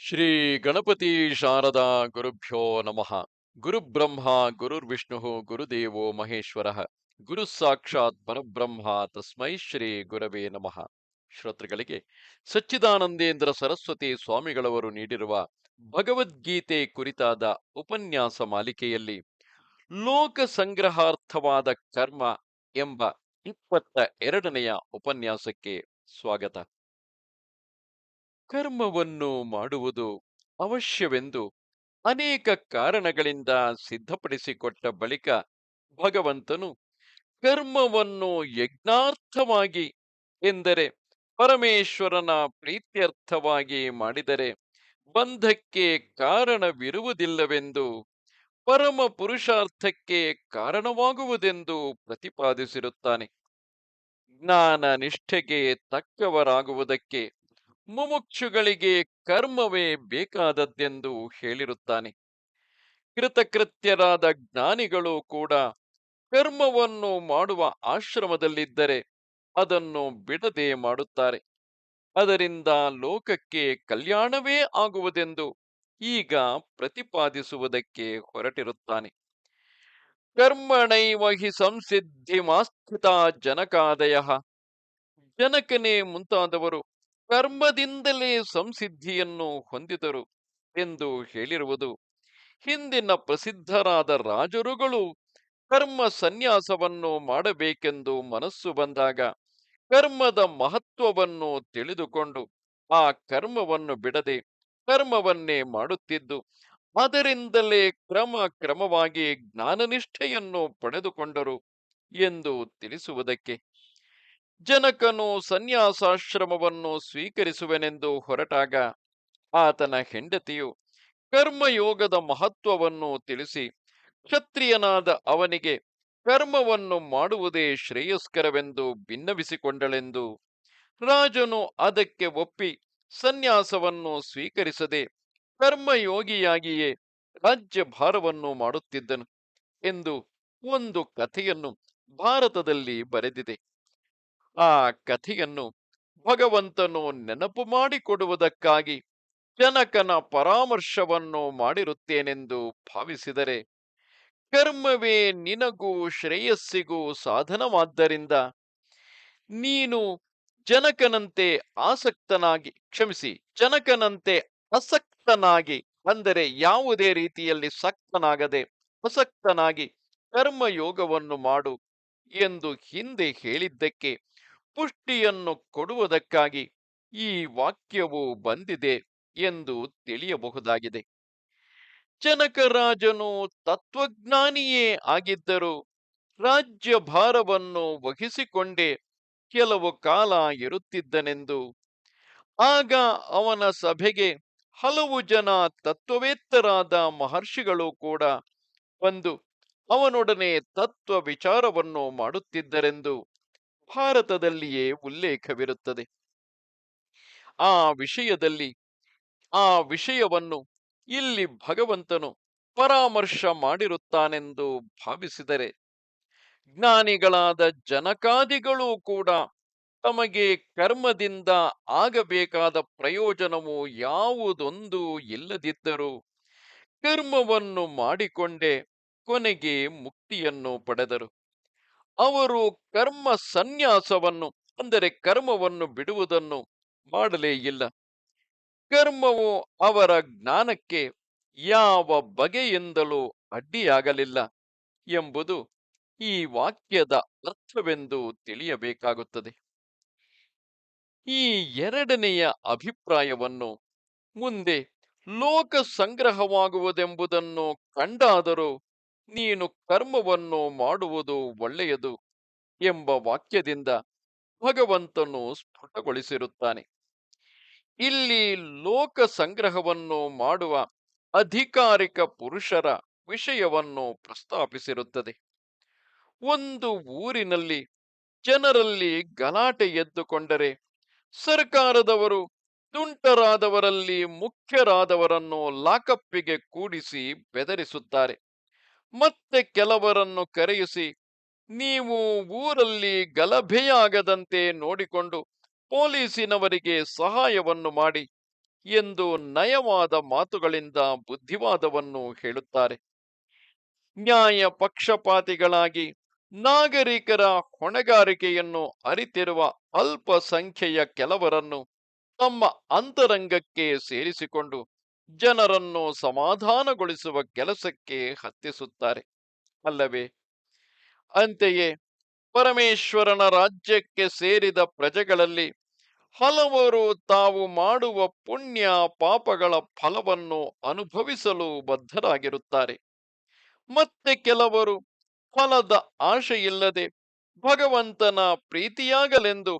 ಶ್ರೀ ಗಣಪತಿ ಶಾರದಾ ಗುರುಭ್ಯೋ ನಮಃ. ಗುರುಬ್ರಹ್ಮ ಗುರುರ್ವಿಷ್ಣು ಗುರುದೇವೋ ಮಹೇಶ್ವರ. ಗುರು ಸಾಕ್ಷಾತ್ ಪರಬ್ರಹ್ಮ, ತಸ್ಮೈ ಶ್ರೀ ಗುರವೇ ನಮಃ. ಶ್ರೋತೃಗಳಿಗೆ, ಸಚ್ಚಿದಾನಂದೇಂದ್ರ ಸರಸ್ವತಿ ಸ್ವಾಮಿಗಳವರು ನೀಡಿರುವ ಭಗವದ್ಗೀತೆ ಕುರಿತಾದ ಉಪನ್ಯಾಸ ಮಾಲಿಕೆಯಲ್ಲಿ ಲೋಕ ಸಂಗ್ರಹಾರ್ಥವಾದ ಕರ್ಮ ಎಂಬ ಇಪ್ಪತ್ತ ಎರಡನೆಯ ಉಪನ್ಯಾಸಕ್ಕೆ ಸ್ವಾಗತ. ಕರ್ಮವನ್ನು ಮಾಡುವುದು ಅವಶ್ಯವೆಂದು ಅನೇಕ ಕಾರಣಗಳಿಂದ ಸಿದ್ಧಪಡಿಸಿಕೊಟ್ಟ ಬಳಿಕ ಭಗವಂತನು ಕರ್ಮವನ್ನು ಯಜ್ಞಾರ್ಥವಾಗಿ ಎಂದರೆ ಪರಮೇಶ್ವರನ ಪ್ರೀತ್ಯರ್ಥವಾಗಿ ಮಾಡಿದರೆ ಬಂಧಕ್ಕೆ ಕಾರಣವಿರುವುದಿಲ್ಲವೆಂದು ಪರಮ ಪುರುಷಾರ್ಥಕ್ಕೆ ಕಾರಣವಾಗುವುದೆಂದು ಪ್ರತಿಪಾದಿಸಿರುತ್ತಾನೆ. ಜ್ಞಾನ ನಿಷ್ಠೆಗೆ ತಕ್ಕವರಾಗುವುದಕ್ಕೆ ಮುಮುಕ್ಷುಗಳಿಗೆ ಕರ್ಮವೇ ಬೇಕಾದದ್ದೆಂದು ಹೇಳಿರುತ್ತಾನೆ. ಕೃತಕೃತ್ಯರಾದ ಜ್ಞಾನಿಗಳು ಕೂಡ ಕರ್ಮವನ್ನು ಮಾಡುವ ಆಶ್ರಮದಲ್ಲಿದ್ದರೆ ಅದನ್ನು ಬಿಡದೆ ಮಾಡುತ್ತಾರೆ. ಅದರಿಂದ ಲೋಕಕ್ಕೆ ಕಲ್ಯಾಣವೇ ಆಗುವುದೆಂದು ಈಗ ಪ್ರತಿಪಾದಿಸುವುದಕ್ಕೆ ಹೊರಟಿರುತ್ತಾನೆ. ಕರ್ಮಣೈವ ಹಿ ಸಂಸಿದ್ಧಿ ಮಾಸ್ಥಿತ ಜನಕಾದಯ. ಜನಕನೇ ಮುಂತಾದವರು ಕರ್ಮದಿಂದಲೇ ಸಂಸಿದ್ಧಿಯನ್ನು ಹೊಂದಿದರು ಎಂದು ಹೇಳಿರುವುದು. ಹಿಂದಿನ ಪ್ರಸಿದ್ಧರಾದ ರಾಜರುಗಳು ಕರ್ಮ ಸನ್ಯಾಸವನ್ನು ಮಾಡಬೇಕೆಂದು ಮನಸ್ಸು ಬಂದಾಗ ಕರ್ಮದ ಮಹತ್ವವನ್ನು ತಿಳಿದುಕೊಂಡು ಆ ಕರ್ಮವನ್ನು ಬಿಡದೆ ಕರ್ಮವನ್ನೇ ಮಾಡುತ್ತಿದ್ದು, ಅದರಿಂದಲೇ ಕ್ರಮ ಕ್ರಮವಾಗಿ ಜ್ಞಾನನಿಷ್ಠೆಯನ್ನು ಪಡೆದುಕೊಂಡರು ಎಂದು ತಿಳಿಸುವುದಕ್ಕೆ ಜನಕನು ಸನ್ಯಾಸಾಶ್ರಮವನ್ನು ಸ್ವೀಕರಿಸುವೆನೆಂದು ಹೊರಟಾಗ ಆತನ ಹೆಂಡತಿಯು ಕರ್ಮಯೋಗದ ಮಹತ್ವವನ್ನು ತಿಳಿಸಿ ಕ್ಷತ್ರಿಯನಾದ ಅವನಿಗೆ ಕರ್ಮವನ್ನು ಮಾಡುವುದೇ ಶ್ರೇಯಸ್ಕರವೆಂದು ಭಿನ್ನವಿಸಿಕೊಂಡಳೆಂದು ರಾಜನು ಅದಕ್ಕೆ ಒಪ್ಪಿ ಸನ್ಯಾಸವನ್ನು ಸ್ವೀಕರಿಸದೆ ಕರ್ಮಯೋಗಿಯಾಗಿಯೇ ರಾಜ್ಯ ಭಾರವನ್ನು ಮಾಡುತ್ತಿದ್ದನು ಎಂದು ಒಂದು ಕಥೆಯನ್ನು ಭಾರತದಲ್ಲಿ ಬರೆದಿದೆ. ಆ ಕಥೆಯನ್ನು ಭಗವಂತನು ನೆನಪು ಮಾಡಿಕೊಡುವುದಕ್ಕಾಗಿ ಜನಕನ ಪರಾಮರ್ಶವನ್ನು ಮಾಡಿರುತ್ತೇನೆಂದು ಭಾವಿಸಿದರೆ, ಕರ್ಮವೇ ನಿನಗೂ ಶ್ರೇಯಸ್ಸಿಗೂ ಸಾಧನವಾದ್ದರಿಂದ ನೀನು ಜನಕನಂತೆ ಆಸಕ್ತನಾಗಿ, ಕ್ಷಮಿಸಿ, ಜನಕನಂತೆ ಅಸಕ್ತನಾಗಿ, ಅಂದರೆ ಯಾವುದೇ ರೀತಿಯಲ್ಲಿ ಸಕ್ತನಾಗದೆ ಅಸಕ್ತನಾಗಿ ಕರ್ಮಯೋಗವನ್ನು ಮಾಡು ಎಂದು ಹಿಂದೆ ಹೇಳಿದ್ದಕ್ಕೆ ಪುಷ್ಟಿಯನ್ನು ಕೊಡುವುದಕ್ಕಾಗಿ ಈ ವಾಕ್ಯವು ಬಂದಿದೆ ಎಂದು ತಿಳಿಯಬಹುದಾಗಿದೆ. ಜನಕರಾಜನು ತತ್ವಜ್ಞಾನಿಯೇ ಆಗಿದ್ದರು ರಾಜ್ಯ ಭಾರವನ್ನು ವಹಿಸಿಕೊಂಡೇ ಕೆಲವು ಕಾಲ ಇರುತ್ತಿದ್ದನೆಂದು, ಆಗ ಅವನ ಸಭೆಗೆ ಹಲವು ಜನ ತತ್ವವೇತ್ತರಾದ ಮಹರ್ಷಿಗಳು ಕೂಡ ಬಂದು ಅವನೊಡನೆ ತತ್ವ ವಿಚಾರವನ್ನು ಮಾಡುತ್ತಿದ್ದರೆಂದು ಭಾರತದಲ್ಲಿಯೇ ಉಲ್ಲೇಖವಿರುತ್ತದೆ. ಆ ವಿಷಯದಲ್ಲಿ, ಆ ವಿಷಯವನ್ನು ಇಲ್ಲಿ ಭಗವಂತನು ಪರಾಮರ್ಶ ಮಾಡಿರುತ್ತಾನೆಂದು ಭಾವಿಸಿದರೆ, ಜ್ಞಾನಿಗಳಾದ ಜನಕಾದಿಗಳು ಕೂಡ ತಮಗೆ ಕರ್ಮದಿಂದ ಆಗಬೇಕಾದ ಪ್ರಯೋಜನವು ಯಾವುದೊಂದು ಇಲ್ಲದಿದ್ದರೂ ಕರ್ಮವನ್ನು ಮಾಡಿಕೊಂಡೇ ಕೊನೆಗೆ ಮುಕ್ತಿಯನ್ನು ಪಡೆದರು. ಅವರು ಕರ್ಮ ಸನ್ಯಾಸವನ್ನು, ಅಂದರೆ ಕರ್ಮವನ್ನು ಬಿಡುವುದನ್ನು ಮಾಡಲೇ ಇಲ್ಲ. ಕರ್ಮವು ಅವರ ಜ್ಞಾನಕ್ಕೆ ಯಾವ ಬಗೆಯಿಂದಲೂ ಅಡ್ಡಿಯಾಗಲಿಲ್ಲ ಎಂಬುದು ಈ ವಾಕ್ಯದ ಅರ್ಥವೆಂದು ತಿಳಿಯಬೇಕಾಗುತ್ತದೆ. ಈ ಎರಡನೆಯ ಅಭಿಪ್ರಾಯವನ್ನು ಮುಂದೆ ಲೋಕ ಸಂಗ್ರಹವಾಗುವುದೆಂಬುದನ್ನು ಕಂಡಾದರೂ ನೀನು ಕರ್ಮವನ್ನು ಮಾಡುವುದು ಒಳ್ಳೆಯದು ಎಂಬ ವಾಕ್ಯದಿಂದ ಭಗವಂತನು ಸ್ಫುಟಗೊಳಿಸಿರುತ್ತಾನೆ. ಇಲ್ಲಿ ಲೋಕ ಸಂಗ್ರಹವನ್ನು ಮಾಡುವ ಅಧಿಕಾರಿಕ ಪುರುಷರ ವಿಷಯವನ್ನು ಪ್ರಸ್ತಾಪಿಸಿರುತ್ತದೆ. ಒಂದು ಊರಿನಲ್ಲಿ ಜನರಲ್ಲಿ ಗಲಾಟೆ ಎದ್ದುಕೊಂಡರೆ ಸರ್ಕಾರದವರು ತುಂಟರಾದವರಲ್ಲಿ ಮುಖ್ಯರಾದವರನ್ನು ಲಾಕಪ್ಪಿಗೆ ಕೂಡಿಸಿ ಬೆದರಿಸುತ್ತಾರೆ. ಮತ್ತೆ ಕೆಲವರನ್ನು ಕರೆಯಿಸಿ, ನೀವು ಊರಲ್ಲಿ ಗಲಭೆಯಾಗದಂತೆ ನೋಡಿಕೊಂಡು ಪೊಲೀಸಿನವರಿಗೆ ಸಹಾಯವನ್ನು ಮಾಡಿ ಎಂದು ನಯವಾದ ಮಾತುಗಳಿಂದ ಬುದ್ಧಿವಾದವನ್ನು ಹೇಳುತ್ತಾರೆ. ನ್ಯಾಯ ಪಕ್ಷಪಾತಿಗಳಾಗಿ ನಾಗರಿಕರ ಹೊಣೆಗಾರಿಕೆಯನ್ನು ಅರಿತಿರುವ ಅಲ್ಪಸಂಖ್ಯೆಯ ಕೆಲವರನ್ನು ತಮ್ಮ ಅಂತರಂಗಕ್ಕೆ ಸೇರಿಸಿಕೊಂಡು ಜನರನ್ನು ಸಮಾಧಾನಗೊಳಿಸುವ ಕೆಲಸಕ್ಕೆ ಹತ್ತಿಸುತ್ತಾರೆ. ಅಲ್ಲವೇ? ಅಂತೆಯೇ, ಪರಮೇಶ್ವರನ ರಾಜ್ಯಕ್ಕೆ ಸೇರಿದ ಪ್ರಜೆಗಳಲ್ಲಿ ಹಲವರು ತಾವು ಮಾಡುವ ಪುಣ್ಯ ಪಾಪಗಳ ಫಲವನ್ನು ಅನುಭವಿಸಲು ಬದ್ಧರಾಗಿರುತ್ತಾರೆ. ಮತ್ತೆ ಕೆಲವರು ಫಲದ ಆಶೆಯಿಲ್ಲದೆ ಭಗವಂತನ ಪ್ರೀತಿಯಾಗಲೆಂದು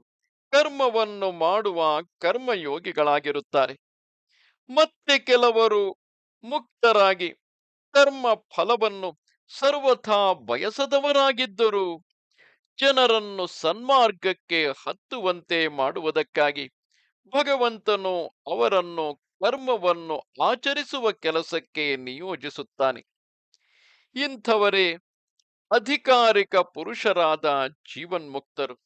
ಕರ್ಮವನ್ನು ಮಾಡುವ ಕರ್ಮಯೋಗಿಗಳಾಗಿರುತ್ತಾರೆ. ಮತ್ತೆ ಕೆಲವರು ಮುಕ್ತರಾಗಿ ಕರ್ಮ ಫಲವನ್ನು ಸರ್ವಥಾ ಬಯಸದವರಾಗಿದ್ದರು. ಜನರನ್ನು ಸನ್ಮಾರ್ಗಕ್ಕೆ ಹತ್ತುವಂತೆ ಮಾಡುವುದಕ್ಕಾಗಿ ಭಗವಂತನು ಅವರನ್ನು ಕರ್ಮವನ್ನು ಆಚರಿಸುವ ಕೆಲಸಕ್ಕೆ ನಿಯೋಜಿಸುತ್ತಾನೆ. ಇಂಥವರೇ ಅಧಿಕಾರಿಕ ಪುರುಷರಾದ ಜೀವನ್ಮುಕ್ತರು.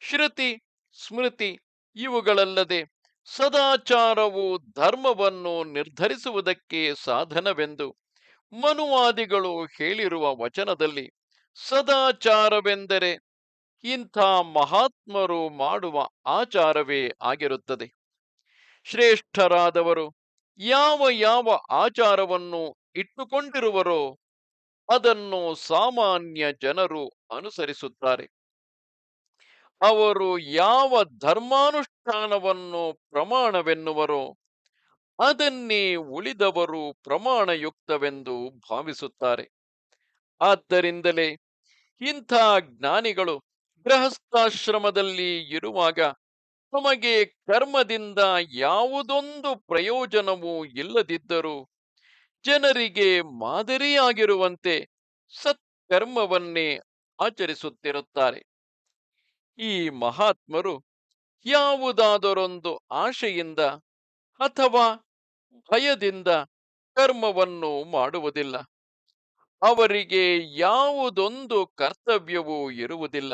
ಶ್ರುತಿ, ಸ್ಮೃತಿ ಇವುಗಳಲ್ಲದೆ ಸದಾಚಾರವು ಧರ್ಮವನ್ನು ನಿರ್ಧರಿಸುವುದಕ್ಕೆ ಸಾಧನವೆಂದು ಮನುವಾದಿಗಳು ಹೇಳಿರುವ ವಚನದಲ್ಲಿ ಸದಾಚಾರವೆಂದರೆ ಇಂಥ ಮಹಾತ್ಮರು ಮಾಡುವ ಆಚಾರವೇ ಆಗಿರುತ್ತದೆ. ಶ್ರೇಷ್ಠರಾದವರು ಯಾವ ಯಾವ ಆಚಾರವನ್ನು ಇಟ್ಟುಕೊಂಡಿರುವರೋ ಅದನ್ನು ಸಾಮಾನ್ಯ ಜನರು ಅನುಸರಿಸುತ್ತಾರೆ. ಅವರು ಯಾವ ಧರ್ಮಾನುಷ್ಠಾನವನ್ನು ಪ್ರಮಾಣವೆನ್ನುವರೋ ಅದನ್ನೇ ಉಳಿದವರು ಪ್ರಮಾಣಯುಕ್ತವೆಂದು ಭಾವಿಸುತ್ತಾರೆ. ಆದ್ದರಿಂದಲೇ ಇಂಥ ಜ್ಞಾನಿಗಳು ಗೃಹಸ್ಥಾಶ್ರಮದಲ್ಲಿ ಇರುವಾಗ ತಮಗೆ ಕರ್ಮದಿಂದ ಯಾವುದೊಂದು ಪ್ರಯೋಜನವೂ ಇಲ್ಲದಿದ್ದರೂ ಜನರಿಗೆ ಮಾದರಿಯಾಗಿರುವಂತೆ ಸತ್ಕರ್ಮವನ್ನೇ ಆಚರಿಸುತ್ತಿರುತ್ತಾರೆ. ಈ ಮಹಾತ್ಮರು ಯಾವುದಾದರೊಂದು ಆಶೆಯಿಂದ ಅಥವಾ ಭಯದಿಂದ ಕರ್ಮವನ್ನು ಮಾಡುವುದಿಲ್ಲ. ಅವರಿಗೆ ಯಾವುದೊಂದು ಕರ್ತವ್ಯವೂ ಇರುವುದಿಲ್ಲ.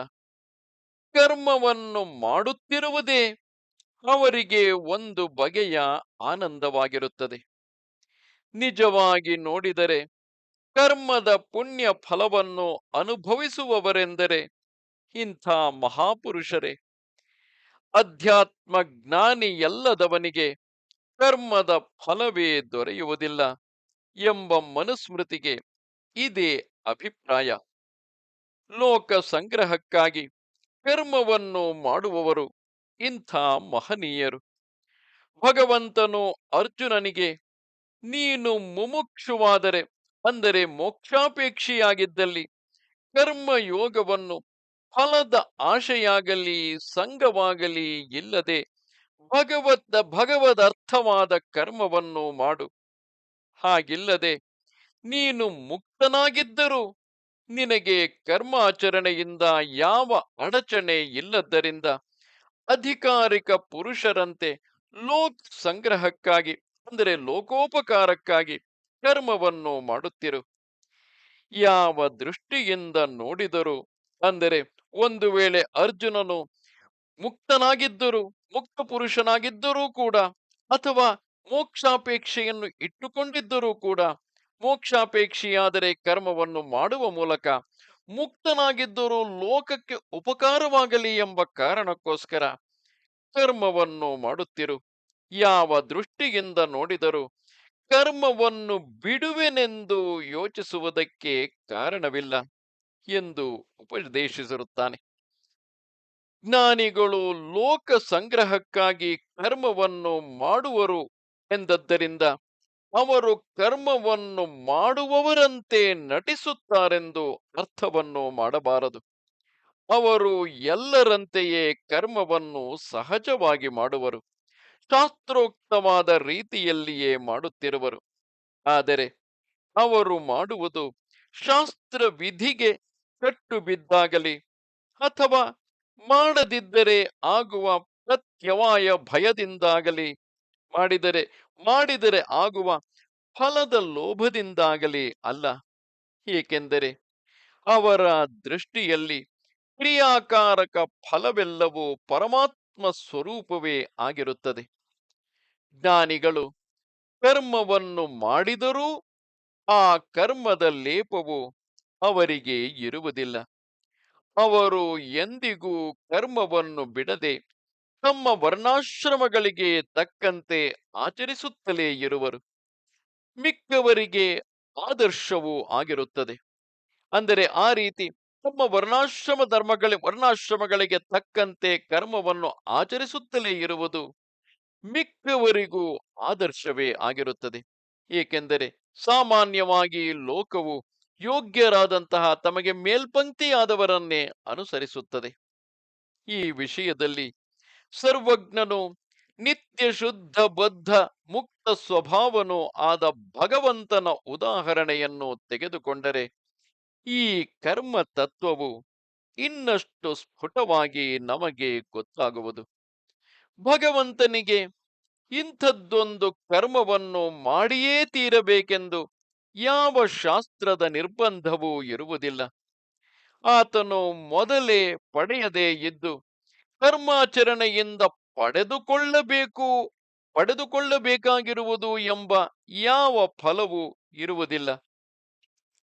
ಕರ್ಮವನ್ನು ಮಾಡುತ್ತಿರುವುದೇ ಅವರಿಗೆ ಒಂದು ಬಗೆಯ ಆನಂದವಾಗಿರುತ್ತದೆ. ನಿಜವಾಗಿ ನೋಡಿದರೆ ಕರ್ಮದ ಪುಣ್ಯ ಫಲವನ್ನು ಅನುಭವಿಸುವವರೆಂದರೆ ಇಂಥ ಮಹಾಪುರುಷರೇ. ಅಧ್ಯಾತ್ಮ ಜ್ಞಾನಿಯಲ್ಲದವನಿಗೆ ಕರ್ಮದ ಫಲವೇ ದೊರೆಯುವುದಿಲ್ಲ ಎಂಬ ಮನುಸ್ಮೃತಿಗೆ ಇದೇ ಅಭಿಪ್ರಾಯ. ಲೋಕ ಸಂಗ್ರಹಕ್ಕಾಗಿ ಕರ್ಮವನ್ನು ಮಾಡುವವರು ಇಂಥ ಮಹನೀಯರು. ಭಗವಂತನು ಅರ್ಜುನನಿಗೆ, ನೀನು ಮುಮುಕ್ಷುವಾದರೆ, ಅಂದರೆ ಮೋಕ್ಷಾಪೇಕ್ಷಿಯಾಗಿದ್ದಲ್ಲಿ ಕರ್ಮಯೋಗವನ್ನು ಫಲದ ಆಶೆಯಾಗಲಿ, ಸಂಘವಾಗಲಿ ಇಲ್ಲದೆ ಭಗವತ್ ಭಗವದರ್ಥವಾದ ಕರ್ಮವನ್ನು ಮಾಡು. ಹಾಗಿಲ್ಲದೆ ನೀನು ಮುಕ್ತನಾಗಿದ್ದರೂ ನಿನಗೆ ಕರ್ಮಾಚರಣೆಯಿಂದ ಯಾವ ಅಡಚಣೆ ಇಲ್ಲದ್ದರಿಂದ ಅಧಿಕಾರಿಕ ಪುರುಷರಂತೆ ಲೋಕ್ ಸಂಗ್ರಹಕ್ಕಾಗಿ, ಅಂದರೆ ಲೋಕೋಪಕಾರಕ್ಕಾಗಿ ಕರ್ಮವನ್ನು ಮಾಡುತ್ತಿರು. ಯಾವ ದೃಷ್ಟಿಯಿಂದ ನೋಡಿದರೂ, ಅಂದರೆ ಒಂದು ವೇಳೆ ಅರ್ಜುನನು ಮುಕ್ತನಾಗಿದ್ದರೂ, ಮುಕ್ತ ಪುರುಷನಾಗಿದ್ದರೂ ಕೂಡ ಅಥವಾ ಮೋಕ್ಷಾಪೇಕ್ಷೆಯನ್ನು ಇಟ್ಟುಕೊಂಡಿದ್ದರೂ ಕೂಡ, ಮೋಕ್ಷಾಪೇಕ್ಷೆಯಾದರೆ ಕರ್ಮವನ್ನು ಮಾಡುವ ಮೂಲಕ ಮುಕ್ತನಾಗಿದ್ದರೂ ಲೋಕಕ್ಕೆ ಉಪಕಾರವಾಗಲಿ ಎಂಬ ಕಾರಣಕ್ಕೋಸ್ಕರ ಕರ್ಮವನ್ನು ಮಾಡುತ್ತಿರು. ಯಾವ ದೃಷ್ಟಿಯಿಂದ ನೋಡಿದರೂ ಕರ್ಮವನ್ನು ಬಿಡುವೆನೆಂದು ಯೋಚಿಸುವುದಕ್ಕೆ ಕಾರಣವಿಲ್ಲ. ಎಂದು ಉಪದೇಶಿಸಿರುತ್ತಾನೆ. ಜ್ಞಾನಿಗಳು ಲೋಕ ಸಂಗ್ರಹಕ್ಕಾಗಿ ಕರ್ಮವನ್ನು ಮಾಡುವರು ಎಂದದ್ದರಿಂದ ಅವರು ಕರ್ಮವನ್ನು ಮಾಡುವವರಂತೆ ನಟಿಸುತ್ತಾರೆಂದು ಅರ್ಥವನ್ನು ಮಾಡಬಾರದು. ಅವರು ಎಲ್ಲರಂತೆಯೇ ಕರ್ಮವನ್ನು ಸಹಜವಾಗಿ ಮಾಡುವರು, ಶಾಸ್ತ್ರೋಕ್ತವಾದ ರೀತಿಯಲ್ಲಿಯೇ ಮಾಡುತ್ತಿರುವರು. ಆದರೆ ಅವರು ಮಾಡುವುದು ಶಾಸ್ತ್ರ ವಿಧಿಗೆ ಕಟ್ಟು ಬಿದ್ದಾಗಲಿ ಅಥವಾ ಮಾಡದಿದ್ದರೆ ಆಗುವ ಪ್ರತ್ಯವಾಯ ಭಯದಿಂದಾಗಲಿ, ಮಾಡಿದರೆ ಮಾಡಿದರೆ ಆಗುವ ಫಲದ ಲೋಭದಿಂದಾಗಲಿ ಅಲ್ಲ. ಏಕೆಂದರೆ ಅವರ ದೃಷ್ಟಿಯಲ್ಲಿ ಕ್ರಿಯಾಕಾರಕ ಫಲವೆಲ್ಲವೂ ಪರಮಾತ್ಮ ಸ್ವರೂಪವೇ ಆಗಿರುತ್ತದೆ. ಜ್ಞಾನಿಗಳು ಕರ್ಮವನ್ನು ಮಾಡಿದರೂ ಆ ಕರ್ಮದ ಲೇಪವು ಅವರಿಗೆ ಇರುವುದಿಲ್ಲ. ಅವರು ಎಂದಿಗೂ ಕರ್ಮವನ್ನು ಬಿಡದೆ ತಮ್ಮ ವರ್ಣಾಶ್ರಮಗಳಿಗೆ ತಕ್ಕಂತೆ ಆಚರಿಸುತ್ತಲೇ ಇರುವರು. ಮಿಕ್ಕವರಿಗೆ ಆದರ್ಶವೂ ಆಗಿರುತ್ತದೆ. ಅಂದರೆ ಆ ರೀತಿ ತಮ್ಮ ವರ್ಣಾಶ್ರಮ ಧರ್ಮಗಳ ವರ್ಣಾಶ್ರಮಗಳಿಗೆ ತಕ್ಕಂತೆ ಕರ್ಮವನ್ನು ಆಚರಿಸುತ್ತಲೇ ಇರುವುದು ಮಿಕ್ಕವರಿಗೂ ಆದರ್ಶವೇ ಆಗಿರುತ್ತದೆ. ಏಕೆಂದರೆ ಸಾಮಾನ್ಯವಾಗಿ ಲೋಕವು ಯೋಗ್ಯರಾದಂತಹ ತಮಗೆ ಮೇಲ್ಪಂಕ್ತಿಯಾದವರನ್ನೇ ಅನುಸರಿಸುತ್ತದೆ. ಈ ವಿಷಯದಲ್ಲಿ ಸರ್ವಜ್ಞನು ನಿತ್ಯ ಶುದ್ಧ, ಬದ್ಧ, ಮುಕ್ತ ಸ್ವಭಾವನು ಆದ ಭಗವಂತನ ಉದಾಹರಣೆಯನ್ನು ತೆಗೆದುಕೊಂಡರೆ ಈ ಕರ್ಮ ತತ್ವವು ಇನ್ನಷ್ಟು ಸ್ಫುಟವಾಗಿ ನಮಗೆ ಗೊತ್ತಾಗುವುದು. ಭಗವಂತನಿಗೆ ಇಂಥದ್ದೊಂದು ಕರ್ಮವನ್ನು ಮಾಡಿಯೇ ತೀರಬೇಕೆಂದು ಯಾವ ಶಾಸ್ತ್ರದ ನಿರ್ಬಂಧವೂ ಇರುವುದಿಲ್ಲ. ಆತನು ಮೊದಲೇ ಪಡೆಯದೇ ಇದ್ದು, ಕರ್ಮಾಚರಣೆಯಿಂದ ಪಡೆದುಕೊಳ್ಳಬೇಕು, ಪಡೆದುಕೊಳ್ಳಬೇಕಾಗಿರುವುದು ಎಂಬ ಯಾವ ಫಲವೂ ಇರುವುದಿಲ್ಲ.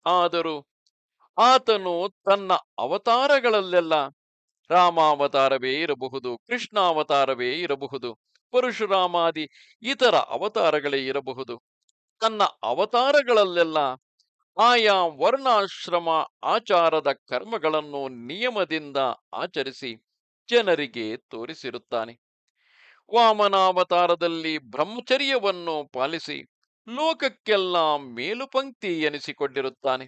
ಆದರೂ ಆತನು ತನ್ನ ಅವತಾರಗಳಲ್ಲೆಲ್ಲ ರಾಮಾವತಾರವೇ ಇರಬಹುದು, ಕೃಷ್ಣಾವತಾರವೇ ಇರಬಹುದು, ಪರಶುರಾಮಾದಿ ಇತರ ಅವತಾರಗಳೇ ಇರಬಹುದು. ತನ್ನ ಅವತಾರಗಳಲ್ಲೆಲ್ಲ ಆಯಾ ವರ್ಣಾಶ್ರಮ ಆಚಾರದ ಕರ್ಮಗಳನ್ನು ನಿಯಮದಿಂದ ಆಚರಿಸಿ ಜನರಿಗೆ ತೋರಿಸಿರುತ್ತಾನೆ. ವಾಮನಾವತಾರದಲ್ಲಿ ಬ್ರಹ್ಮಚರ್ಯವನ್ನು ಪಾಲಿಸಿ ಲೋಕಕ್ಕೆಲ್ಲ ಮೇಲುಪಂಕ್ತಿ ಎನಿಸಿಕೊಂಡಿರುತ್ತಾನೆ.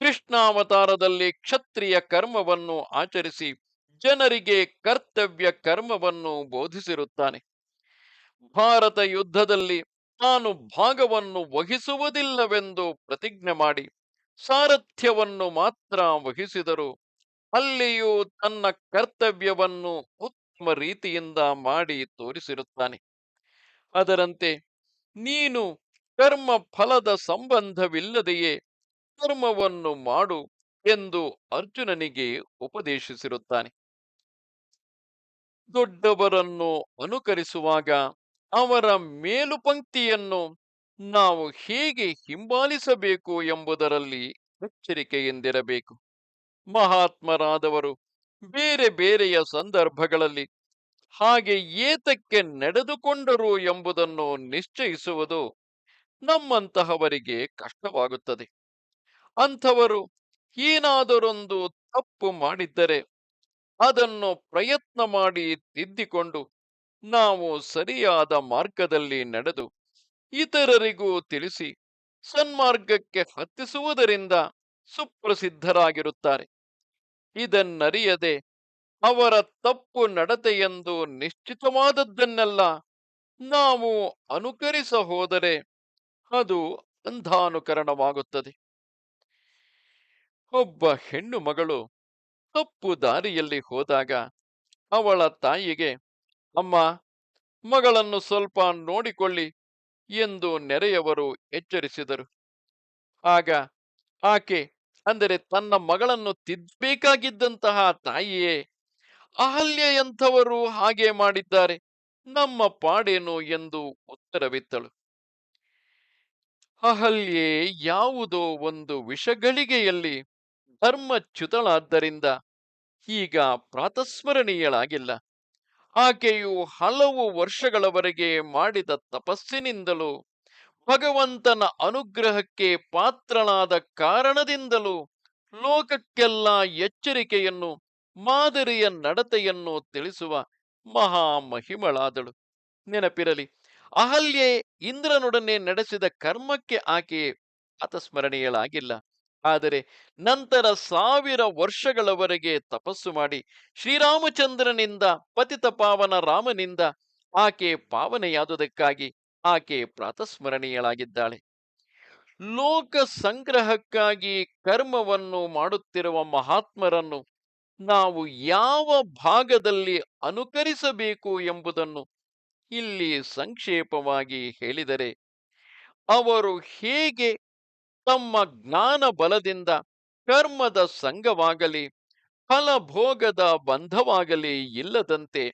ಕೃಷ್ಣಾವತಾರದಲ್ಲಿ ಕ್ಷತ್ರಿಯ ಕರ್ಮವನ್ನು ಆಚರಿಸಿ ಜನರಿಗೆ ಕರ್ತವ್ಯ ಕರ್ಮವನ್ನು ಬೋಧಿಸಿರುತ್ತಾನೆ. ಭಾರತ ಯುದ್ಧದಲ್ಲಿ ತಾನು ಭಾಗವನ್ನು ವಹಿಸುವುದಿಲ್ಲವೆಂದು ಪ್ರತಿಜ್ಞೆ ಮಾಡಿ ಸಾರಥ್ಯವನ್ನು ಮಾತ್ರ ವಹಿಸಿದರು. ಅಲ್ಲಿಯೂ ತನ್ನ ಕರ್ತವ್ಯವನ್ನು ಉತ್ತಮ ರೀತಿಯಿಂದ ಮಾಡಿ ತೋರಿಸಿರುತ್ತಾನೆ. ಅದರಂತೆ ನೀನು ಕರ್ಮ ಫಲದ ಸಂಬಂಧವಿಲ್ಲದೆಯೇ ಕರ್ಮವನ್ನು ಮಾಡು ಎಂದು ಅರ್ಜುನನಿಗೆ ಉಪದೇಶಿಸಿರುತ್ತಾನೆ. ದೊಡ್ಡವರನ್ನು ಅನುಕರಿಸುವಾಗ ಅವರ ಮೇಲುಪಂಕ್ತಿಯನ್ನು ನಾವು ಹೇಗೆ ಹಿಂಬಾಲಿಸಬೇಕು ಎಂಬುದರಲ್ಲಿ ಎಚ್ಚರಿಕೆಯಿಂದಿರಬೇಕು. ಮಹಾತ್ಮರಾದವರು ಬೇರೆ ಬೇರೆಯ ಸಂದರ್ಭಗಳಲ್ಲಿ ಹಾಗೆ ಏತಕ್ಕೆ ನಡೆದುಕೊಂಡರು ಎಂಬುದನ್ನು ನಿಶ್ಚಯಿಸುವುದು ನಮ್ಮಂತಹವರಿಗೆ ಕಷ್ಟವಾಗುತ್ತದೆ. ಅಂಥವರು ಏನಾದರೊಂದು ತಪ್ಪು ಮಾಡಿದ್ದರೆ ಅದನ್ನು ಪ್ರಯತ್ನ ಮಾಡಿ ತಿದ್ದಿಕೊಂಡು ನಾವು ಸರಿಯಾದ ಮಾರ್ಗದಲ್ಲಿ ನಡೆದು ಇತರರಿಗೂ ತಿಳಿಸಿ ಸನ್ಮಾರ್ಗಕ್ಕೆ ಹತ್ತಿಸುವುದರಿಂದ ಸುಪ್ರಸಿದ್ಧರಾಗಿರುತ್ತಾರೆ. ಇದನ್ನರಿಯದೆ ಅವರ ತಪ್ಪು ನಡತೆಯೆಂದು ನಿಶ್ಚಿತವಾದದ್ದನ್ನೆಲ್ಲ ನಾವು ಅನುಕರಿಸ ಹೋದರೆ ಅದು ಅಂಧಾನುಕರಣವಾಗುತ್ತದೆ. ಒಬ್ಬ ಹೆಣ್ಣು ಮಗಳು ತಪ್ಪು ದಾರಿಯಲ್ಲಿ ಹೋದಾಗ ಅವಳ ತಾಯಿಗೆ ಅಮ್ಮ, ಮಗಳನ್ನು ಸ್ವಲ್ಪ ನೋಡಿಕೊಳ್ಳಿ ಎಂದು ನೆರೆಯವರು ಎಚ್ಚರಿಸಿದರು. ಆಗ ಆಕೆ, ಅಂದರೆ ತನ್ನ ಮಗಳನ್ನು ತಿದ್ದಬೇಕಾಗಿದ್ದಂತಹ ತಾಯಿಯೇ ಅಹಲ್ಯೆಯಂಥವರು ಹಾಗೆ ಮಾಡಿದ್ದಾರೆ, ನಮ್ಮ ಪಾಡೇನು ಎಂದು ಉತ್ತರವಿತ್ತಳು. ಅಹಲ್ಯೆ ಯಾವುದೋ ಒಂದು ವಿಷಗಳಿಗೆಯಲ್ಲಿ ಧರ್ಮಚ್ಯುತಳಾದ್ದರಿಂದ ಈಗ ಪ್ರಾತಸ್ಮರಣೀಯಳಾಗಿಲ್ಲ. ಆಕೆಯು ಹಲವು ವರ್ಷಗಳವರೆಗೆ ಮಾಡಿದ ತಪಸ್ಸಿನಿಂದಲೂ, ಭಗವಂತನ ಅನುಗ್ರಹಕ್ಕೆ ಪಾತ್ರಳಾದ ಕಾರಣದಿಂದಲೂ ಲೋಕಕ್ಕೆಲ್ಲ ಎಚ್ಚರಿಕೆಯನ್ನು, ಮಾದರಿಯ ನಡತೆಯನ್ನು ತಿಳಿಸುವ ಮಹಾ ಮಹಿಮಳಾದಳು ನೆನಪಿರಲಿ, ಅಹಲ್ಯೆ ಇಂದ್ರನೊಡನೆ ನಡೆಸಿದ ಕರ್ಮಕ್ಕೆ ಆಕೆ ಅತಸ್ಮರಣೀಯಳಾಗಿಲ್ಲ ಆದರೆ ನಂತರ ಸಾವಿರ ವರ್ಷಗಳವರೆಗೆ ತಪಸ್ಸು ಮಾಡಿ ಶ್ರೀರಾಮಚಂದ್ರನಿಂದ, ಪತಿತ ಪಾವನ ರಾಮನಿಂದ ಆಕೆ ಪಾವನೆಯಾದುದಕ್ಕಾಗಿ ಆಕೆ ಪ್ರಾತಸ್ಮರಣೀಯಳಾಗಿದ್ದಾಳೆ. ಲೋಕ ಸಂಗ್ರಹಕ್ಕಾಗಿ ಕರ್ಮವನ್ನು ಮಾಡುತ್ತಿರುವ ಮಹಾತ್ಮರನ್ನು ನಾವು ಯಾವ ಭಾಗದಲ್ಲಿ ಅನುಕರಿಸಬೇಕು ಎಂಬುದನ್ನು ಇಲ್ಲಿ ಸಂಕ್ಷೇಪವಾಗಿ ಹೇಳಿದರೆ ಅವರು ಹೇಗೆ ತಮ್ಮ ಜ್ಞಾನ ಬಲದಿಂದ ಕರ್ಮದ ಸಂಘವಾಗಲಿ, ಫಲಭೋಗದ ಬಂಧವಾಗಲಿ ಇಲ್ಲದಂತೆ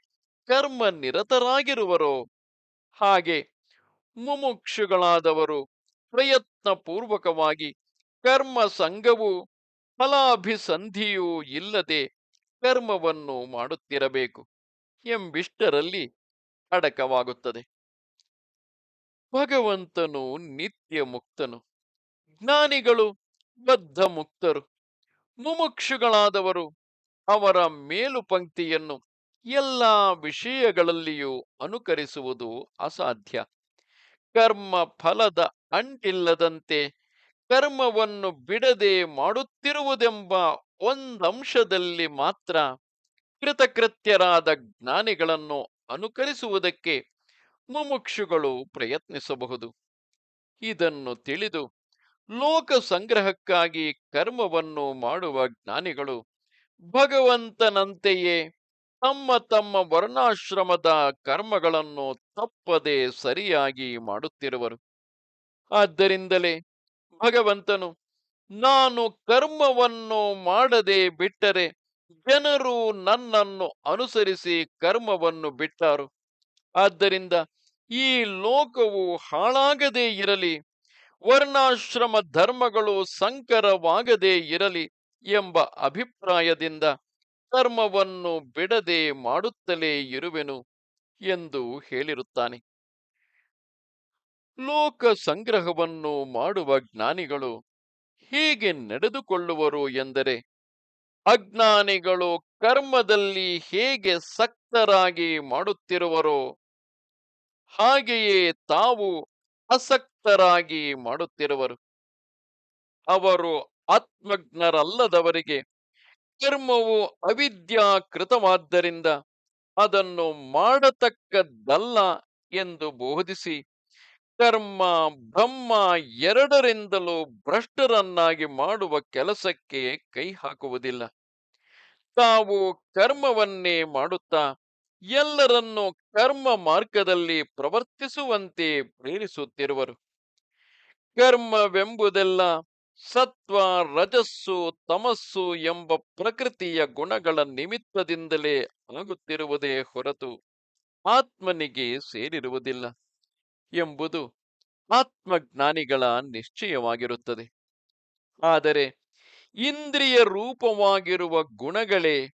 ಕರ್ಮ ನಿರತರಾಗಿರುವರು, ಹಾಗೆ ಮುಮುಕ್ಷುಗಳಾದವರು ಪ್ರಯತ್ನ ಪೂರ್ವಕವಾಗಿ ಕರ್ಮ ಸಂಘವು ಫಲಾಭಿಸಂಧಿಯೂ ಇಲ್ಲದೆ ಕರ್ಮವನ್ನು ಮಾಡುತ್ತಿರಬೇಕು ಎಂಬಿಷ್ಟರಲ್ಲಿ ಅಡಕವಾಗುತ್ತದೆ. ಭಗವಂತನು ನಿತ್ಯ ಮುಕ್ತನು ಜ್ಞಾನಿಗಳು ಬದ್ಧ ಮುಕ್ತರು ಮುಮುಕ್ಷುಗಳಾದವರು, ಅವರ ಮೇಲು ಪಂಕ್ತಿಯನ್ನು ಎಲ್ಲ ವಿಷಯಗಳಲ್ಲಿಯೂ ಅನುಕರಿಸುವುದು ಅಸಾಧ್ಯ. ಕರ್ಮ ಫಲದ ಅಂಟಿಲ್ಲದಂತೆ ಕರ್ಮವನ್ನು ಬಿಡದೆ ಮಾಡುತ್ತಿರುವುದೆಂಬ ಒಂದಂಶದಲ್ಲಿ ಮಾತ್ರ ಕೃತಕೃತ್ಯರಾದ ಜ್ಞಾನಿಗಳನ್ನು ಅನುಕರಿಸುವುದಕ್ಕೆ ಮುಮುಕ್ಷುಗಳು ಪ್ರಯತ್ನಿಸಬಹುದು. ಇದನ್ನು ತಿಳಿದು ಲೋಕ ಸಂಗ್ರಹಕ್ಕಾಗಿ ಕರ್ಮವನ್ನು ಮಾಡುವ ಜ್ಞಾನಿಗಳು ಭಗವಂತನಂತೆಯೇ ತಮ್ಮ ತಮ್ಮ ವರ್ಣಾಶ್ರಮದ ಕರ್ಮಗಳನ್ನು ತಪ್ಪದೆ ಸರಿಯಾಗಿ ಮಾಡುತ್ತಿರುವರು. ಆದ್ದರಿಂದಲೇ ಭಗವಂತನು, ನಾನು ಕರ್ಮವನ್ನು ಮಾಡದೆ ಬಿಟ್ಟರೆ ಜನರು ನನ್ನನ್ನು ಅನುಸರಿಸಿ ಕರ್ಮವನ್ನು ಬಿಟ್ಟರು. ಆದ್ದರಿಂದ ಈ ಲೋಕವು ಹಾಳಾಗದೇ ಇರಲಿ. ವರ್ಣಾಶ್ರಮ ಧರ್ಮಗಳು ಸಂಕರವಾಗದೇ ಇರಲಿ ಎಂಬ ಅಭಿಪ್ರಾಯದಿಂದ ಧರ್ಮವನ್ನು ಬಿಡದೆ ಮಾಡುತ್ತಲೇ ಇರುವೆನು ಎಂದು ಹೇಳಿರುತ್ತಾನೆ. ಲೋಕ ಸಂಗ್ರಹವನ್ನು ಮಾಡುವ ಜ್ಞಾನಿಗಳು ಹೇಗೆ ನಡೆದುಕೊಳ್ಳುವರು ಎಂದರೆ ಅಜ್ಞಾನಿಗಳು ಕರ್ಮದಲ್ಲಿ ಹೇಗೆ ಸಕ್ತರಾಗಿ ಮಾಡುತ್ತಿರುವರೋ ಹಾಗೆಯೇ ತಾವು ಅಸಕ್ತರಾಗಿ ಮಾಡುತ್ತಿರುವರು. ಅವರು ಆತ್ಮಜ್ಞರಲ್ಲದವರಿಗೆ ಕರ್ಮವು ಅವಿದ್ಯಾಕೃತವಾದ್ದರಿಂದ ಅದನ್ನು ಮಾಡತಕ್ಕದ್ದಲ್ಲ ಎಂದು ಬೋಧಿಸಿ, ಕರ್ಮ ಬ್ರಹ್ಮ ಎರಡರಿಂದಲೂ ಭ್ರಷ್ಟರನ್ನಾಗಿ ಮಾಡುವ ಕೆಲಸಕ್ಕೆ ಕೈ ಹಾಕುವುದಿಲ್ಲ. ತಾವು ಕರ್ಮವನ್ನೇ ಮಾಡುತ್ತಾ ಎಲ್ಲರನ್ನೂ ಕರ್ಮ ಮಾರ್ಗದಲ್ಲಿ ಪ್ರವರ್ತಿಸುವಂತೆ ಪ್ರೇರಿಸುತ್ತಿರುವರು. ಕರ್ಮವೆಂಬುದೆಲ್ಲ ಸತ್ವ, ರಜಸ್ಸು, ತಮಸ್ಸು ಎಂಬ ಪ್ರಕೃತಿಯ ಗುಣಗಳ ನಿಮಿತ್ತದಿಂದಲೇ ಆಗುತ್ತಿರುವುದೇ ಹೊರತು ಆತ್ಮನಿಗೆ ಸೇರಿರುವುದಿಲ್ಲ ಎಂಬುದು ಆತ್ಮಜ್ಞಾನಿಗಳ ನಿಶ್ಚಯವಾಗಿರುತ್ತದೆ. ಆದರೆ ಇಂದ್ರಿಯ ರೂಪವಾಗಿರುವ ಗುಣಗಳೇ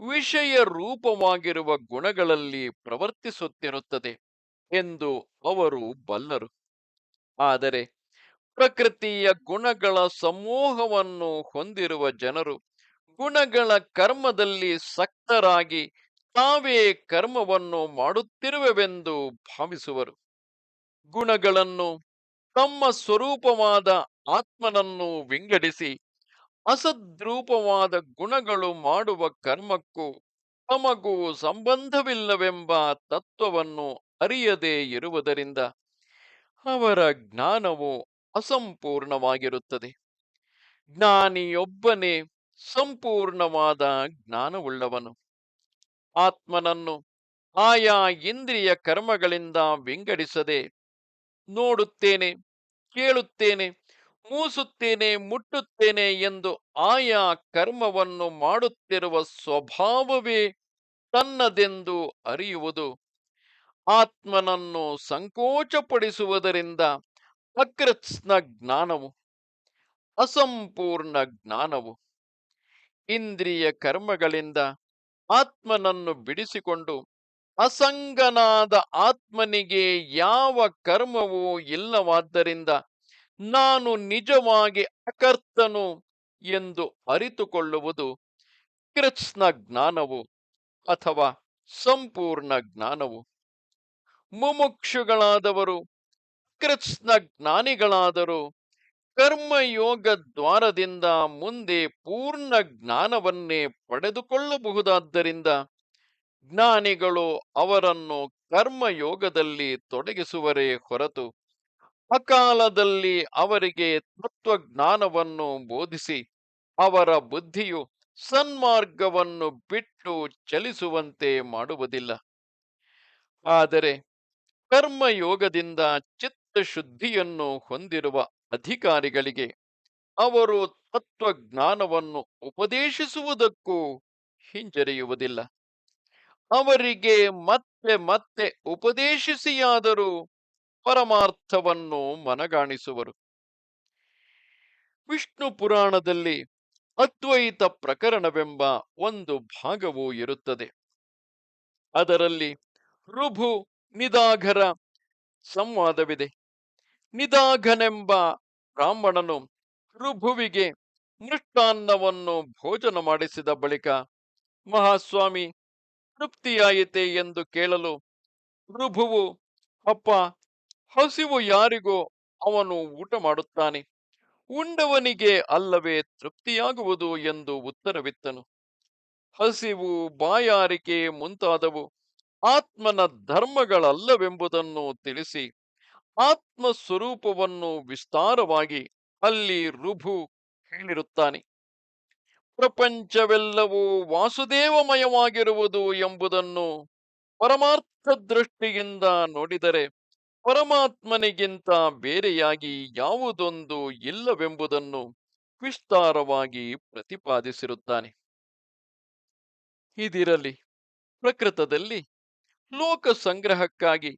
ವಿಷಯ ರೂಪವಾಗಿರುವ ಗುಣಗಳಲ್ಲಿ ಪ್ರವರ್ತಿಸುತ್ತಿರುತ್ತದೆ ಎಂದು ಅವರು ಬಲ್ಲರು. ಆದರೆ ಪ್ರಕೃತಿಯ ಗುಣಗಳ ಸಮೂಹವನ್ನು ಹೊಂದಿರುವ ಜನರು ಗುಣಗಳ ಕರ್ಮದಲ್ಲಿ ಸಕ್ತರಾಗಿ ತಾವೇ ಕರ್ಮವನ್ನು ಮಾಡುತ್ತಿರುವೆವೆಂದು ಭಾವಿಸುವರು. ಗುಣಗಳನ್ನು ತಮ್ಮ ಸ್ವರೂಪವಾದ ಆತ್ಮನನ್ನು ವಿಂಗಡಿಸಿ ಅಸದ್ರೂಪವಾದ ಗುಣಗಳು ಮಾಡುವ ಕರ್ಮಕ್ಕೂ ತಮಗೂ ಸಂಬಂಧವಿಲ್ಲವೆಂಬ ತತ್ವವನ್ನು ಅರಿಯದೇ ಇರುವುದರಿಂದ ಅವರ ಜ್ಞಾನವು ಅಸಂಪೂರ್ಣವಾಗಿರುತ್ತದೆ. ಜ್ಞಾನಿಯೊಬ್ಬನೇ ಸಂಪೂರ್ಣವಾದ ಜ್ಞಾನವುಳ್ಳವನು. ಆತ್ಮನನ್ನು ಆಯಾ ಇಂದ್ರಿಯ ಕರ್ಮಗಳಿಂದ ವಿಂಗಡಿಸದೆ ನೋಡುತ್ತೇನೆ, ಕೇಳುತ್ತೇನೆ ಮೂಸುತ್ತೇನೆ, ಮುಟ್ಟುತ್ತೇನೆ ಎಂದು ಆಯಾ ಕರ್ಮವನ್ನು ಮಾಡುತ್ತಿರುವ ಸ್ವಭಾವವೇ ತನ್ನದೆಂದು ಅರಿಯುವುದು. ಆತ್ಮನನ್ನು ಸಂಕೋಚಪಡಿಸುವುದರಿಂದ ಅಕೃತ್ಸ್ನ ಜ್ಞಾನವು, ಅಸಂಪೂರ್ಣ ಜ್ಞಾನವು, ಇಂದ್ರಿಯ ಕರ್ಮಗಳಿಂದ ಆತ್ಮನನ್ನು ಬಿಡಿಸಿಕೊಂಡು ಅಸಂಗನಾದ ಆತ್ಮನಿಗೆ ಯಾವ ಕರ್ಮವೂ ಇಲ್ಲವಾದ್ದರಿಂದ ನಾನು ನಿಜವಾಗಿ ಅಕರ್ತನು ಎಂದು ಅರಿತುಕೊಳ್ಳುವುದು ಕೃತ್ಸ್ನ ಜ್ಞಾನವು ಅಥವಾ ಸಂಪೂರ್ಣ ಜ್ಞಾನವು. ಮುಮುಕ್ಷುಗಳಾದವರು, ಕೃತ್ಸ್ನ ಜ್ಞಾನಿಗಳಾದರೂ, ಕರ್ಮಯೋಗ ದ್ವಾರದಿಂದ ಮುಂದೆ ಪೂರ್ಣ ಜ್ಞಾನವನ್ನೇ ಪಡೆದುಕೊಳ್ಳಬಹುದಾದ್ದರಿಂದ ಜ್ಞಾನಿಗಳು ಅವರನ್ನು ಕರ್ಮಯೋಗದಲ್ಲಿ ತೊಡಗಿಸುವರೇ ಹೊರತು ಅಕಾಲದಲ್ಲಿ ಅವರಿಗೆ ತತ್ವಜ್ಞಾನವನ್ನು ಬೋಧಿಸಿ ಅವರ ಬುದ್ಧಿಯು ಸನ್ಮಾರ್ಗವನ್ನು ಬಿಟ್ಟು ಚಲಿಸುವಂತೆ ಮಾಡುವುದಿಲ್ಲ. ಆದರೆ ಕರ್ಮಯೋಗದಿಂದ ಚಿತ್ತ ಶುದ್ಧಿಯನ್ನು ಹೊಂದಿರುವ ಅಧಿಕಾರಿಗಳಿಗೆ ಅವರು ತತ್ವಜ್ಞಾನವನ್ನು ಉಪದೇಶಿಸುವುದಕ್ಕೂ ಹಿಂಜರಿಯುವುದಿಲ್ಲ. ಅವರಿಗೆ ಮತ್ತೆ ಮತ್ತೆ ಉಪದೇಶಿಸಿಯಾದರೂ ಪರಮಾರ್ಥವನ್ನು ಮನಗಾಣಿಸುವರು. ವಿಷ್ಣು ಪುರಾಣದಲ್ಲಿ ಅದ್ವೈತ ಪ್ರಕರಣವೆಂಬ ಒಂದು ಭಾಗವು ಇರುತ್ತದೆ. ಅದರಲ್ಲಿ ಋಭು ನಿದಾಘರ ಸಂವಾದವಿದೆ. ನಿದಾಘನೆಂಬ ಬ್ರಾಹ್ಮಣನು ಋಭುವಿಗೆ ಮೃಷ್ಟಾನ್ನವನ್ನು ಭೋಜನ ಮಾಡಿಸಿದ ಬಳಿಕ ಮಹಾಸ್ವಾಮಿ ತೃಪ್ತಿಯಾಯಿತೆ ಎಂದು ಕೇಳಲು ಋಭುವು ಅಪ್ಪ ಹಸಿವು ಯಾರಿಗೋ ಅವನು ಊಟ ಮಾಡುತ್ತಾನೆ. ಉಂಡವನಿಗೆ ಅಲ್ಲವೇ ತೃಪ್ತಿಯಾಗುವುದು ಎಂದು ಉತ್ತರವಿತ್ತನು. ಹಸಿವು ಬಾಯಾರಿಕೆ ಮುಂತಾದವು. ಆತ್ಮನ ಧರ್ಮಗಳಲ್ಲವೆಂಬುದನ್ನು ತಿಳಿಸಿ ಆತ್ಮ ಸ್ವರೂಪವನ್ನು ವಿಸ್ತಾರವಾಗಿ ಅಲ್ಲಿ ರುಭು ಹೇಳಿರುತ್ತಾನೆ. ಪ್ರಪಂಚವೆಲ್ಲವೂ ವಾಸುದೇವಮಯವಾಗಿರುವುದು ಎಂಬುದನ್ನು ಪರಮಾರ್ಥ ದೃಷ್ಟಿಯಿಂದ ನೋಡಿದರೆ ಪರಮಾತ್ಮನಿಗಿಂತ ಬೇರೆಯಾಗಿ ಯಾವುದೊಂದು ಇಲ್ಲವೆಂಬುದನ್ನು ವಿಸ್ತಾರವಾಗಿ ಪ್ರತಿಪಾದಿಸಿರುತ್ತಾನೆ. ಇದಿರಲಿ, ಪ್ರಕೃತದಲ್ಲಿ ಲೋಕ ಸಂಗ್ರಹಕ್ಕಾಗಿ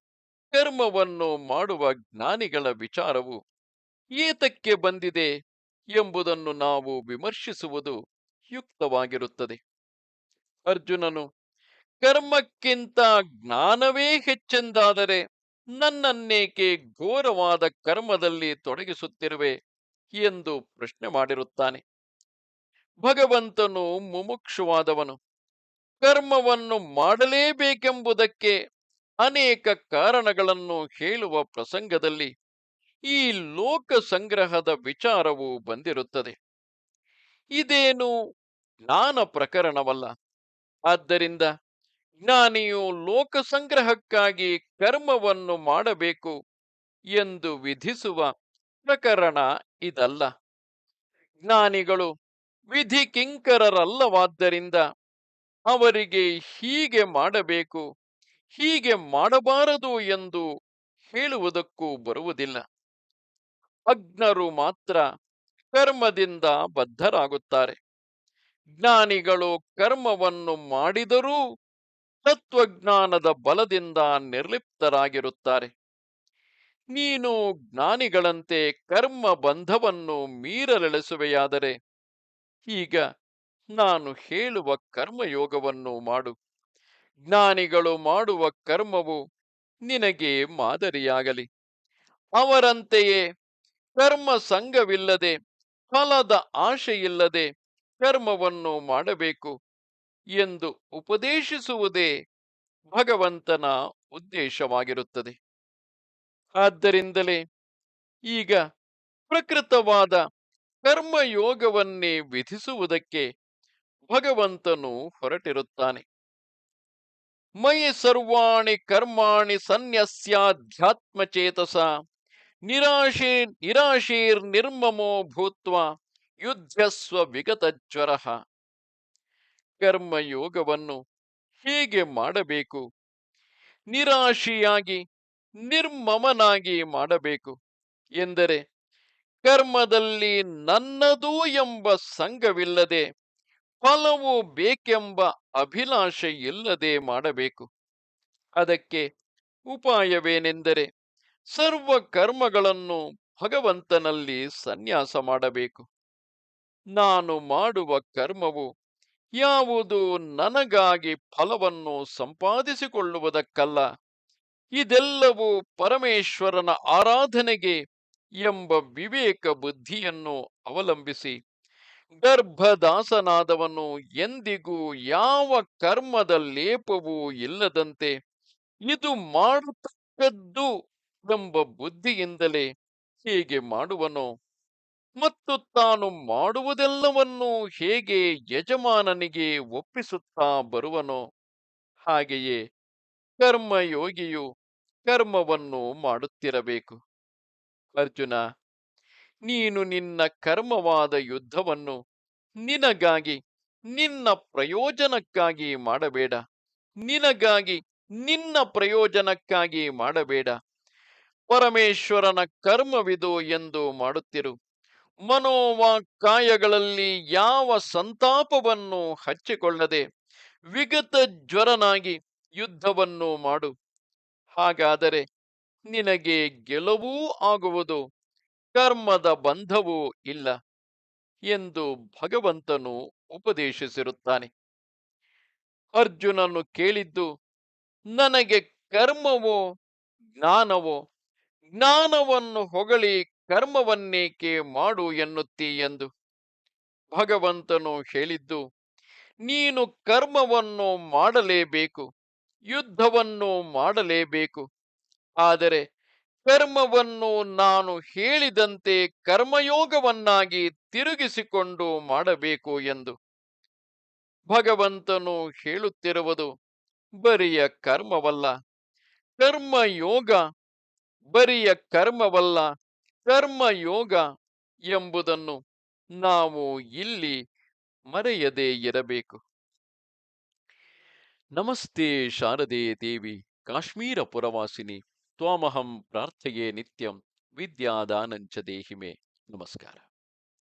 ಕರ್ಮವನ್ನು ಮಾಡುವ ಜ್ಞಾನಿಗಳ ವಿಚಾರವು ಏತಕ್ಕೆ ಬಂದಿದೆ ಎಂಬುದನ್ನು ನಾವು ವಿಮರ್ಶಿಸುವುದು ಯುಕ್ತವಾಗಿರುತ್ತದೆ. ಅರ್ಜುನನು, ಕರ್ಮಕ್ಕಿಂತ ಜ್ಞಾನವೇ ಹೆಚ್ಚೆಂದಾದರೆ ನನ್ನನ್ನೇಕೆ ಘೋರವಾದ ಕರ್ಮದಲ್ಲಿ ತೊಡಗಿಸುತ್ತಿರುವೆ ಎಂದು ಪ್ರಶ್ನೆ ಮಾಡಿರುತ್ತಾನೆ. ಭಗವಂತನು ಮುಮುಕ್ಷುವಾದವನು. ಕರ್ಮವನ್ನು ಮಾಡಲೇಬೇಕೆಂಬುದಕ್ಕೆ ಅನೇಕ ಕಾರಣಗಳನ್ನು ಹೇಳುವ ಪ್ರಸಂಗದಲ್ಲಿ ಈ ಲೋಕ ಸಂಗ್ರಹದ ವಿಚಾರವು ಬಂದಿರುತ್ತದೆ. ಇದೇನು ಜ್ಞಾನ ಪ್ರಕರಣವಲ್ಲ. ಆದ್ದರಿಂದ ಜ್ಞಾನಿಯು ಲೋಕ ಸಂಗ್ರಹಕ್ಕಾಗಿ ಕರ್ಮವನ್ನು ಮಾಡಬೇಕು ಎಂದು ವಿಧಿಸುವ ಪ್ರಕರಣ ಇದಲ್ಲ. ಜ್ಞಾನಿಗಳು ವಿಧಿ ಕಿಂಕರರಲ್ಲವಾದ್ದರಿಂದ ಅವರಿಗೆ ಹೀಗೆ ಮಾಡಬೇಕು, ಹೀಗೆ ಮಾಡಬಾರದು ಎಂದು ಹೇಳುವುದಕ್ಕೂ ಬರುವುದಿಲ್ಲ. ಅಗ್ನರು ಮಾತ್ರ ಕರ್ಮದಿಂದ ಬದ್ಧರಾಗುತ್ತಾರೆ. ಜ್ಞಾನಿಗಳು ಕರ್ಮವನ್ನು ಮಾಡಿದರೂ ತತ್ವಜ್ಞಾನದ ಬಲದಿಂದ ನಿರ್ಲಿಪ್ತರಾಗಿರುತ್ತಾರೆ. ನೀನು ಜ್ಞಾನಿಗಳಂತೆ ಕರ್ಮ ಬಂಧವನ್ನು ಮೀರಲೆಳೆಸುವೆಯಾದರೆ, ಈಗ ನಾನು ಹೇಳುವ ಕರ್ಮಯೋಗವನ್ನು ಮಾಡು. ಜ್ಞಾನಿಗಳು ಮಾಡುವ ಕರ್ಮವು ನಿನಗೆ ಮಾದರಿಯಾಗಲಿ. ಅವರಂತೆಯೇ ಕರ್ಮ ಸಂಘವಿಲ್ಲದೆ ಫಲದ ಆಶೆಯಿಲ್ಲದೆ ಕರ್ಮವನ್ನು ಮಾಡಬೇಕು. ಎಂದು ಉಪದೇಶಿಸುವುದೇ ಭಗವಂತನ ಉದ್ದೇಶವಾಗಿರುತ್ತದೆ. ಆದ್ದರಿಂದಲೇ ಈಗ ಪ್ರಕೃತವಾದ ಕರ್ಮಯೋಗವನ್ನೇ ವಿಧಿಸುವುದಕ್ಕೆ ಭಗವಂತನು ಹೊರಟಿರುತ್ತಾನೆ. ಮಯಿ ಸರ್ವಾಣಿ ಕರ್ಮಾಣಿ ಸನ್ಯಸ್ಯಾಧ್ಯಾತ್ಮಚೇತಸ ನಿರಾಶೆ ನಿರಾಶೀರ್ ನಿರ್ಮಮೋ ಭೂತ್ವ ಯುದ್ಧಸ್ವ ವಿಗತಜ್ವರ. ಕರ್ಮಯೋಗವನ್ನು ಹೇಗೆ ಮಾಡಬೇಕು? ನಿರಾಶಿಯಾಗಿ, ನಿರ್ಮಮನಾಗಿ ಮಾಡಬೇಕು ಎಂದರೆ, ಕರ್ಮದಲ್ಲಿ ನನ್ನದು ಎಂಬ ಸಂಘವಿಲ್ಲದೆ, ಫಲವು ಬೇಕೆಂಬ ಅಭಿಲಾಷೆ ಇಲ್ಲದೆ ಮಾಡಬೇಕು. ಅದಕ್ಕೆ ಉಪಾಯವೇನೆಂದರೆ, ಸರ್ವ ಕರ್ಮಗಳನ್ನು ಭಗವಂತನಲ್ಲಿ ಸನ್ಯಾಸ ಮಾಡಬೇಕು. ನಾನು ಮಾಡುವ ಕರ್ಮವು ಯಾವುದು ನನಗಾಗಿ ಫಲವನ್ನು ಸಂಪಾದಿಸಿಕೊಳ್ಳುವುದಕ್ಕಲ್ಲ. ಇದೆಲ್ಲವೂ ಪರಮೇಶ್ವರನ ಆರಾಧನೆಗೆ ಎಂಬ ವಿವೇಕ ಬುದ್ಧಿಯನ್ನು ಅವಲಂಬಿಸಿ. ಗರ್ಭದಾಸನಾದವನು ಎಂದಿಗೂ ಯಾವ ಕರ್ಮದ ಲೇಪವೂ ಇಲ್ಲದಂತೆ ಇದು ಮಾಡತಕ್ಕದ್ದು ಎಂಬ ಬುದ್ಧಿಯಿಂದಲೇ ಹೀಗೆ ಮಾಡುವನೋ. ಮತ್ತು ತಾನು ಮಾಡುವುದೆಲ್ಲವನ್ನೂ ಹೇಗೆ ಯಜಮಾನನಿಗೆ ಒಪ್ಪಿಸುತ್ತಾ ಬರುವನೋ ಹಾಗೆಯೇ ಕರ್ಮಯೋಗಿಯು ಕರ್ಮವನ್ನು ಮಾಡುತ್ತಿರಬೇಕು. ಅರ್ಜುನ, ನೀನು ನಿನ್ನ ಕರ್ಮವಾದ ಯುದ್ಧವನ್ನು ನಿನಗಾಗಿ, ನಿನ್ನ ಪ್ರಯೋಜನಕ್ಕಾಗಿ ಮಾಡಬೇಡ. ನಿನಗಾಗಿ, ನಿನ್ನ ಪ್ರಯೋಜನಕ್ಕಾಗಿ ಮಾಡಬೇಡ. ಪರಮೇಶ್ವರನ ಕರ್ಮವಿದು ಎಂದು ಮಾಡುತ್ತಿರು. ಮನೋವಾಕ್ಕಾಯಗಳಲ್ಲಿ ಯಾವ ಸಂತಾಪವನ್ನು ಹಚ್ಚಿಕೊಳ್ಳದೆ ವಿಗತ ಜ್ವರನಾಗಿ ಯುದ್ಧವನ್ನು ಮಾಡು. ಹಾಗಾದರೆ ನಿನಗೆ ಗೆಲುವೂ ಆಗುವುದು, ಕರ್ಮದ ಬಂಧವೂ ಇಲ್ಲ ಎಂದು ಭಗವಂತನು ಉಪದೇಶಿಸಿರುತ್ತಾನೆ. ಅರ್ಜುನನು ಕೇಳಿದ್ದು, ನನಗೆ ಕರ್ಮವೋ, ಜ್ಞಾನವೋ, ಜ್ಞಾನವನ್ನು ಹೊಗಳಿ ಕರ್ಮವನ್ನೇಕೆ ಮಾಡು ಎನ್ನುತ್ತಿ ಎಂದು ಭಗವಂತನು ಹೇಳಿದ್ದು, ನೀನು ಕರ್ಮವನ್ನು ಮಾಡಲೇಬೇಕು, ಯುದ್ಧವನ್ನು ಮಾಡಲೇಬೇಕು. ಆದರೆ ಕರ್ಮವನ್ನು ನಾನು ಹೇಳಿದಂತೆ ಕರ್ಮಯೋಗವನ್ನಾಗಿ ತಿರುಗಿಸಿಕೊಂಡು ಮಾಡಬೇಕು ಎಂದು ಭಗವಂತನು ಹೇಳುತ್ತಿರುವುದು ಬರಿಯ ಕರ್ಮವಲ್ಲ. ಕರ್ಮಯೋಗ ಬರಿಯ ಕರ್ಮವಲ್ಲ. ಕರ್ಮಯೋಗ ಎಂಬುದನ್ನು ನಾವು ಇಲ್ಲಿ ಮರೆಯದೇ ಇರಬೇಕು. ನಮಸ್ತೆ ಶಾರದೆ ದೇವಿ, ಕಾಶ್ಮೀರ ಪುರವಾಸಿನಿ. ತ್ವಾಮಹಂ ಪ್ರಾರ್ಥೆಯೇ ನಿತ್ಯಂ. ವಿದ್ಯಾದಾನಂಚ ದೇಹಿಮೆ. ನಮಸ್ಕಾರ.